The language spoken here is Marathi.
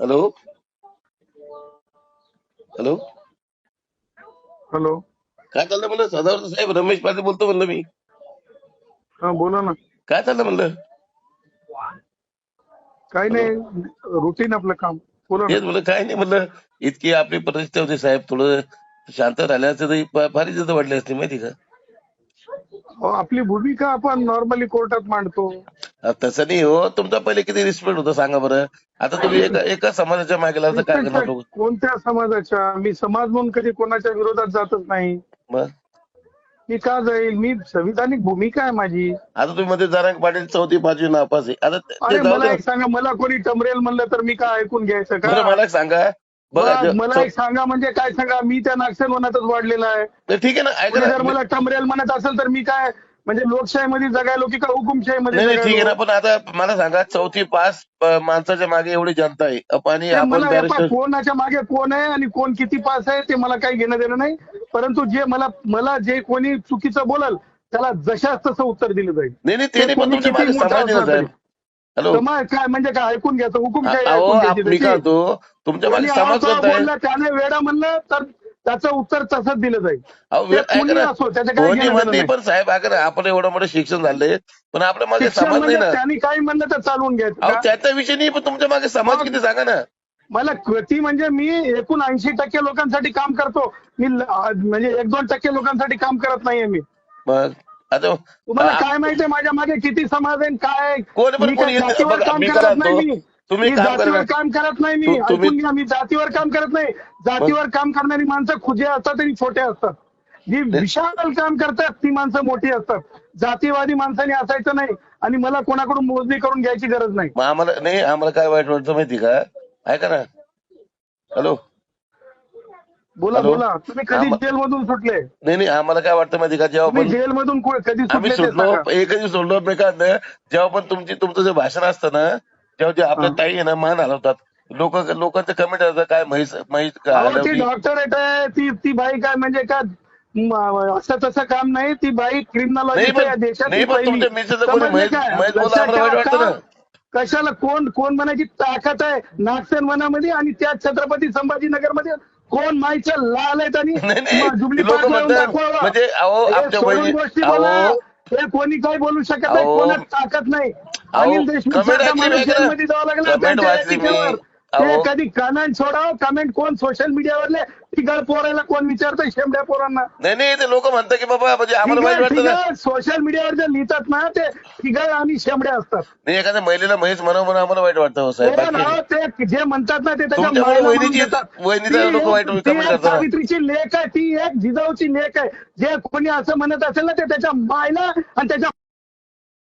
हॅलो? हॅलो? हॅलो? काय चाललं म्हणलं? सदावर्त साहेब रमेश पाटील बोलतो म्हणलं मी. हा बोला ना. काय चाललं म्हणलं? काही नाही रुटीन आपलं काम. बोला ना. तेच म्हणलं काय नाही म्हणलं. इतकी आपली प्रतिष्ठा होती साहेब थोडं शांत राहिल्याचं तरी फा- फार इज्जत वाढली असते माहिती का? अहो, आपली भूमिका आपण नॉर्मली कोर्टात मांडतो. तसं नाही हो तुमचा पहिले किती रिस्पेक्ट होता सांगा बरं. आता तुम्ही एका एका समाजाच्या मागे लागता काय करणार लोक? कोणत्या समाजाच्या? मी समाज म्हणून कधी कोणाच्या विरोधात जातच नाही. मग? मी का जाईल? मी संविधानिक भूमिका आहे माझी. आता तुम्ही मध्ये जरांग पाटील चौथी पाचवी नापास आहे. आता ते- अरे ते जाऊ मला द्या. एक सांगा मला कोणी टमरेल म्हणलं तर मी काय ऐकून घ्यायचं बरं का मला एक सांगा. बघा मला ज- मला एक सांगा म्हणजे काय सांगा? मी त्या नागसेनवनातच वाढलेला आहे. तर ठीक आहे ना ऐका कोणी जर ना मला टमरेल म्हणत असेल तर मी काय म्हणजे लोकशाहीमध्ये जगायलो की का हुकुमशाहीमध्ये नाही नाही, ठीक आहे ना? पण आता मला सांगा चौथी पास माणसाच्या मागे एवढी जनता आहे. आणि कोणाच्या मागे कोण आहे आणि कोण किती पास आहे ते मला काही घेणं देणं नाही. परंतु जे मला मला जे कोणी चुकीचं बोलल त्याला जशाच तसं उत्तर दिलं जाईल. नाही समाज काय म्हणजे काय ऐकून घ्यायचं हुकुमशाही तुमच्या त्याने वेडा म्हणलं तर त्याचं उत्तर तसंच दिलं जाईल. असो नाही. पण साहेब आपण एवढं मोठं शिक्षण झालंय पण आपल्या मागे समाज नाही म्हणजे ना. त्यांनी काही म्हणलं तर चालवून घ्यायचं? त्याचा विषय नाही पण तुमच्या मागे समाज किती सांगा ना. मला कृती म्हणजे मी एकूण ऐंशी टक्के लोकांसाठी काम करतो. मी म्हणजे एक दोन टक्के लोकांसाठी काम करत नाहीये मी. तुम्हाला काय माहितीये माझ्या मागे किती समाज आहे काय? कोण पण तुम्ही जातीवर. काम करत नाही मी. ऐकून घ्या मी जातीवर काम करत नाही. जातीवर काम करणारी माणसं खुजे असतात आणि छोटे असतात. जी विशाल काम करतात ती माणसं मोठी असतात. जातीवादी माणसाने असायचं नाही आणि मला कोणाकडून मोजणी करून घ्यायची गरज नाही. आम्हाला नाही आम्हाला काय वाईट वाटतं माहिती का? ऐका ना. हॅलो. बोला? बोला. तुम्ही कधी आम्हा- जेलमधून सुटले? नाही नाही आम्हाला काय वाटतं माहिती का? जेव्हा जेलमधून कु- कधी सुटले. एकही सोडलो नाही का? जेव्हा पण तुमची तुमचं जे भाषण असतं ना जेव्हा जे आपल्या. ताई आहे ना मान हलवतात लोक लोकांचे कमेंट असतात काय म्हैस म्हैस ती डॉक्टरेट आहे ती ती बाई काय म्हणजे का असं तसं काम नाही ती बाई नाही क्रिमिनॉलॉजी नाही पण तुमच्या कोणी म्हैस-? म्हैस आम्हाला वाईट वाटतं? कशाला कोण कोण म्हणायची ताकद आहे नागसेन वनामध्ये आणि त्या छत्रपती संभाजीनगरमध्ये कोण माईचं लाल आहेत आणि. म्हणजे गोष्टी बोला. हे कोणी काही बोलू शकत नाही कोणाच ताकद नाही अनिल देशमुख जावं लागलं. कधी कमेंट सोडाव कमेंट कोण सोशल मीडियावरले तिघड पोरायला कोण विचारतं शेमड्या पोरांना? नाही नाही ते लोक म्हणतात की बाबा म्हणजे आम्हाला सोशल मीडियावर जे लिहितात ना ते तिघड आणि शेमड्या असतात. नाही एखाद्या महिलेला म्हैस म्हणावं म्हणून आम्हाला वाईट वाटतं हो साहेब. ते जे म्हणतात ना ते त्याच्या लोकं वाईट. सावित्रीची लेख आहे ती एक जिजाऊची लेख आहे. जे कोणी असं म्हणत असेल ना ते त्याच्या मायला आणि त्याच्या